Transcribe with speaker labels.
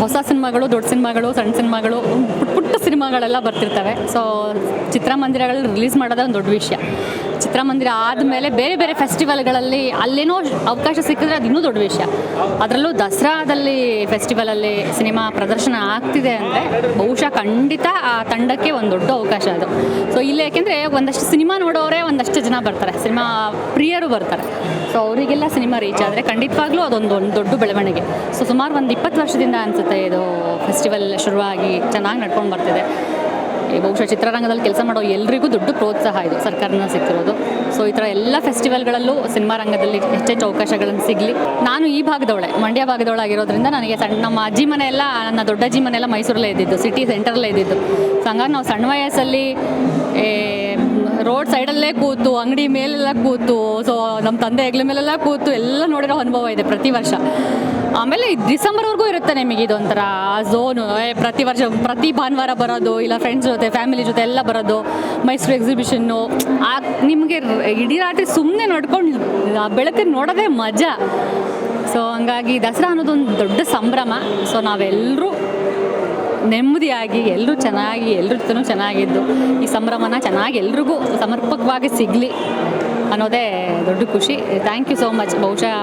Speaker 1: ಹೊಸ ಸಿನಿಮಾಗಳು, ದೊಡ್ಡ ಸಿನಿಮಾಗಳು, ಸಣ್ಣ ಸಿನಿಮಾಗಳು, ಪುಟ್ಟ ಪುಟ್ಟ ಸಿನಿಮಾಗಳೆಲ್ಲ ಬರ್ತಿರ್ತವೆ. ಸೊ ಚಿತ್ರಮಂದಿರಗಳಲ್ಲಿ ರಿಲೀಸ್ ಮಾಡೋದೇ ಒಂದು ದೊಡ್ಡ ವಿಷಯ. ಚಿತ್ರಮಂದಿರ ಆದಮೇಲೆ ಬೇರೆ ಬೇರೆ ಫೆಸ್ಟಿವಲ್ಗಳಲ್ಲಿ ಅಲ್ಲೇನೋ ಅವಕಾಶ ಸಿಕ್ಕಿದ್ರೆ ಅದು ಇನ್ನೂ ದೊಡ್ಡ ವಿಷಯ. ಅದರಲ್ಲೂ ದಸರಾದಲ್ಲಿ ಫೆಸ್ಟಿವಲಲ್ಲಿ ಸಿನಿಮಾ ಪ್ರದರ್ಶನ ಆಗ್ತಿದೆ ಅಂದರೆ ಬಹುಶಃ ಖಂಡಿತ ಆ ತಂಡಕ್ಕೆ ಒಂದು ದೊಡ್ಡ ಅವಕಾಶ ಅದು. ಸೊ ಇಲ್ಲಿ ಯಾಕೆಂದರೆ ಒಂದಷ್ಟು ಸಿನಿಮಾ ನೋಡೋರೇ ಒಂದಷ್ಟು ಜನ ಬರ್ತಾರೆ. ಸಿನಿಮಾ ಪ್ರಿಯರು ಬರ್ತಾರೆ. ಸೊ ಅವರಿಗೆಲ್ಲ ಸಿನಿಮಾ ರೀಚ್ ಆದರೆ ಖಂಡಿತವಾಗ್ಲೂ ಅದೊಂದು ಒಂದು ದೊಡ್ಡ ಬೆಳವಣಿಗೆ. ಸೊ ಸುಮಾರು ಒಂದು ಇಪ್ಪತ್ತು ವರ್ಷದಿಂದ ಅನಿಸುತ್ತೆ ಇದು ಫೆಸ್ಟಿವಲ್ ಶುರುವಾಗಿ ಚೆನ್ನಾಗಿ ನಡ್ಕೊಂಡು ಬರ್ತಿದೆ. ಬಹುಶಃ ಚಿತ್ರರಂಗದಲ್ಲಿ ಕೆಲಸ ಮಾಡೋ ಎಲ್ರಿಗೂ ದೊಡ್ಡ ಪ್ರೋತ್ಸಾಹ ಇದು ಸರ್ಕಾರನ ಸಿಕ್ಕಿರೋದು. ಸೊ ಈ ಥರ ಎಲ್ಲ ಫೆಸ್ಟಿವಲ್ಗಳಲ್ಲೂ ಸಿನಿಮಾ ರಂಗದಲ್ಲಿ ಹೆಚ್ಚೆಚ್ಚು ಅವಕಾಶಗಳನ್ನು ಸಿಗಲಿ. ನಾನು ಈ ಭಾಗದವಳೆ, ಮಂಡ್ಯ ಭಾಗದವಳಾಗಿರೋದ್ರಿಂದ ನನಗೆ ಸಣ್ಣ ನಮ್ಮ ಅಜ್ಜಿ ಮನೆ ಎಲ್ಲ ನನ್ನ ದೊಡ್ಡ ಅಜ್ಜಿ ಮನೆ ಎಲ್ಲ ಮೈಸೂರಲ್ಲೇ ಇದ್ದಿದ್ದು ಸಿಟಿ ಸೆಂಟರಲ್ಲೇ ಇದ್ದಿದ್ದು. ಸೊ ಹಂಗಾಗಿ ನಾವು ಸಣ್ಣ ವಯಸ್ಸಲ್ಲಿ ರೋಡ್ ಸೈಡಲ್ಲೇ ಕೂತು, ಅಂಗಡಿ ಮೇಲೆಲ್ಲ ಕೂತು ಸೊ ನಮ್ಮ ತಂದೆ ಹೆಗ್ಲ ಮೇಲೆಲ್ಲ ಕೂತು, ಎಲ್ಲ ನೋಡಿರೋ ಅನುಭವ ಇದೆ ಪ್ರತಿ ವರ್ಷ. ಆಮೇಲೆ ಡಿಸೆಂಬರ್ವರೆಗೂ ಇರುತ್ತೆ ನಿಮಗೆ ಇದೊಂಥರ ಝೋನು ಪ್ರತಿ ವರ್ಷ, ಪ್ರತಿ ಭಾನುವಾರ ಬರೋದು, ಇಲ್ಲ ಫ್ರೆಂಡ್ಸ್ ಜೊತೆ ಫ್ಯಾಮಿಲಿ ಜೊತೆ ಎಲ್ಲ ಬರೋದು, ಮೈಸೂರು ಎಕ್ಸಿಬಿಷನ್ನು ಆ, ನಿಮಗೆ ಇಡೀ ರಾತ್ರಿ ಸುಮ್ಮನೆ ನೋಡ್ಕೊಂಡು ಬೆಳಕಿನ ನೋಡೋದೇ ಮಜಾ. ಸೊ ಹಂಗಾಗಿ ದಸರಾ ಅನ್ನೋದೊಂದು ದೊಡ್ಡ ಸಂಭ್ರಮ. ಸೊ ನಾವೆಲ್ಲರೂ ನೆಮ್ಮದಿಯಾಗಿ ಎಲ್ಲರೂ ಚೆನ್ನಾಗಿ ಎಲ್ಲರ ಜೊತೆ ಚೆನ್ನಾಗಿದ್ದು, ಈ ಸಂಭ್ರಮನ ಚೆನ್ನಾಗಿ ಎಲ್ರಿಗೂ ಸಮರ್ಪಕವಾಗಿ ಸಿಗಲಿ ಅನ್ನೋದೇ ದೊಡ್ಡ ಖುಷಿ. ಥ್ಯಾಂಕ್ ಯು ಸೋ ಮಚ್ ಬಹುಶಃ